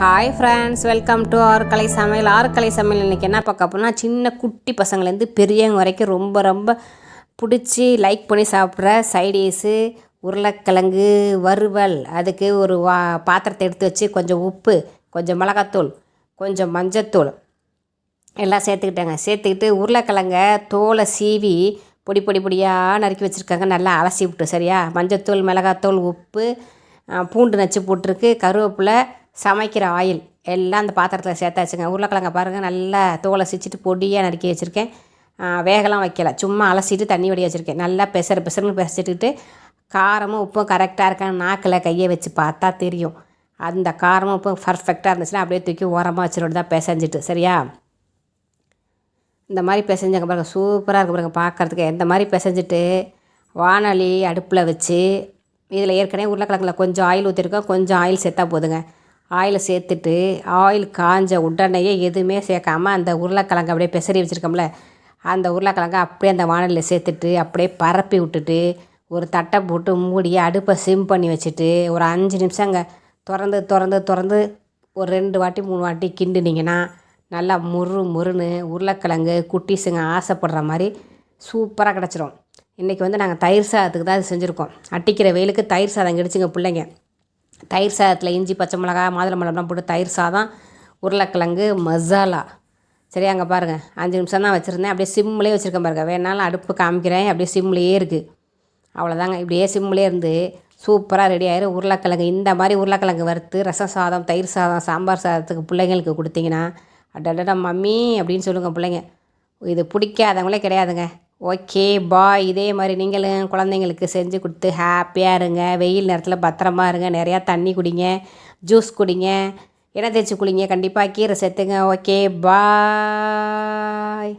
Hi friends welcome to Arkalai சமையல் ஆர்கலை சமையல் இன்றைக்கி என்ன பார்க்க போனால் சின்ன குட்டி பசங்கள்லேருந்து பெரியவங்க வரைக்கும் ரொம்ப ரொம்ப பிடிச்சி லைக் பண்ணி சாப்பிட்ற சைடிஷு உருளைக்கிழங்கு வறுவல் அதுக்கு ஒரு வா பாத்திரத்தை எடுத்து வச்சு கொஞ்சம் உப்பு கொஞ்சம் மிளகாத்தூள் கொஞ்சம் மஞ்சத்தூள் எல்லாம் சேர்த்துக்கிட்டாங்க. சேர்த்துக்கிட்டு உருளைக்கிழங்க தோலை சீவி பொடி பொடி பொடியாக நறுக்கி வச்சுருக்காங்க. நல்லா அலசி விட்டு சரியா? மஞ்சத்தூள் மிளகாத்தூள் உப்பு பூண்டு நச்சு போட்டிருக்கு கருவேப்பிலை சமைக்கிற ஆயில் எல்லாம் அந்த பாத்திரத்தில் சேர்த்தாச்சுங்க. உருளைக்கிழங்க பாருங்கள் நல்லா தோலை சிச்சுட்டு பொடியாக நறுக்கி வச்சுருக்கேன். வேகலாம் வைக்கல. சும்மா அலசிட்டு தண்ணி வடி வச்சுருக்கேன். நல்லா பெசர் பெசருன்னு பெசச்சிட்டுக்கிட்டு காரமும் உப்பும் கரெக்டாக இருக்கான்னு நாக்கில் கையை வச்சு பார்த்தா தெரியும். அந்த காரமும் உப்பும் பர்ஃபெக்டாக இருந்துச்சுன்னா அப்படியே தூக்கி ஓரமாக வச்சுட்டு தான் பிசைஞ்சிட்டு. சரியா? இந்த மாதிரி பிசைஞ்சாங்க பாருங்க. சூப்பராக இருக்க பாருங்க பார்க்கறதுக்கு. இந்த மாதிரி பிசைஞ்சிட்டு வானொலி அடுப்பில் வச்சு இதில் ஏற்கனவே உருளைக்கிழங்குல கொஞ்சம் ஆயில் ஊற்றிருக்கோம் கொஞ்சம் ஆயில் சேர்த்தா போதுங்க. ஆயில் சேர்த்துட்டு ஆயில் காஞ்ச உடனேயே எதுவுமே சேர்க்காம அந்த உருளைக்கிழங்கு அப்படியே பெசரி வச்சுருக்கோம்ல அந்த உருளைக்கிழங்கு அப்படியே அந்த வானலியில் சேர்த்துட்டு அப்படியே பரப்பி விட்டுட்டு ஒரு தட்டை போட்டு மூடி அடுப்பை சிம் பண்ணி வச்சுட்டு ஒரு அஞ்சு நிமிஷம் அங்கே திறந்து திறந்து திறந்து ஒரு ரெண்டு வாட்டி மூணு வாட்டி கிண்டுனீங்கன்னா நல்லா முறு முறுன்னு உருளைக்கிழங்கு குட்டீஸுங்க ஆசைப்படுற மாதிரி சூப்பராக கிடச்சிரும். இன்றைக்கி வந்து நாங்கள் தயிர் சாதத்துக்கு தான் அது செஞ்சுருக்கோம். அட்டிக்கிற வெயிலுக்கு தயிர் சாதம் கிடச்சிங்க பிள்ளைங்க. தயிர் சாதத்தில் இஞ்சி பச்சை மிளகா மாதுளம்பழம்லாம் போட்டு தயிர் சாதம் உருளைக்கிழங்கு மசாலா. சரி அங்கே பாருங்கள் அஞ்சு நிமிஷம் தான் வச்சுருந்தேன். அப்படியே சிம்லேயே வச்சுருக்கேன் பாருங்கள் வேணாலும் அடுப்பு காமிக்கிறேன். அப்படியே சிம்லேயே இருக்குது அவ்வளோதாங்க இப்படியே சிம்லேயே இருந்து சூப்பராக ரெடி ஆயிரும் உருளைக்கிழங்கு இந்த மாதிரி உருளைக்கிழங்கு வறுத்து ரசம் சாதம் தயிர் சாதம் சாம்பார் சாதத்துக்கு பிள்ளைங்களுக்கு கொடுத்தீங்கன்னா அடடடா மம்மி அப்படின்னு சொல்லுங்கள் பிள்ளைங்க. இது பிடிக்காதவங்களே கிடையாதுங்க. Okay bye. இதே மாதிரி நீங்களும் குழந்தைங்களுக்கு செஞ்சு கொடுத்து ஹாப்பியாக இருங்க. வெயில் நேரத்தில் பத்திரமா இருங்க. நிறையா தண்ணி குடிங்க. ஜூஸ் குடிங்க. எண்ணெய் தேய்ச்சி குளிங்க. கண்டிப்பாக கீரை சேர்த்துங்க. Okay bye.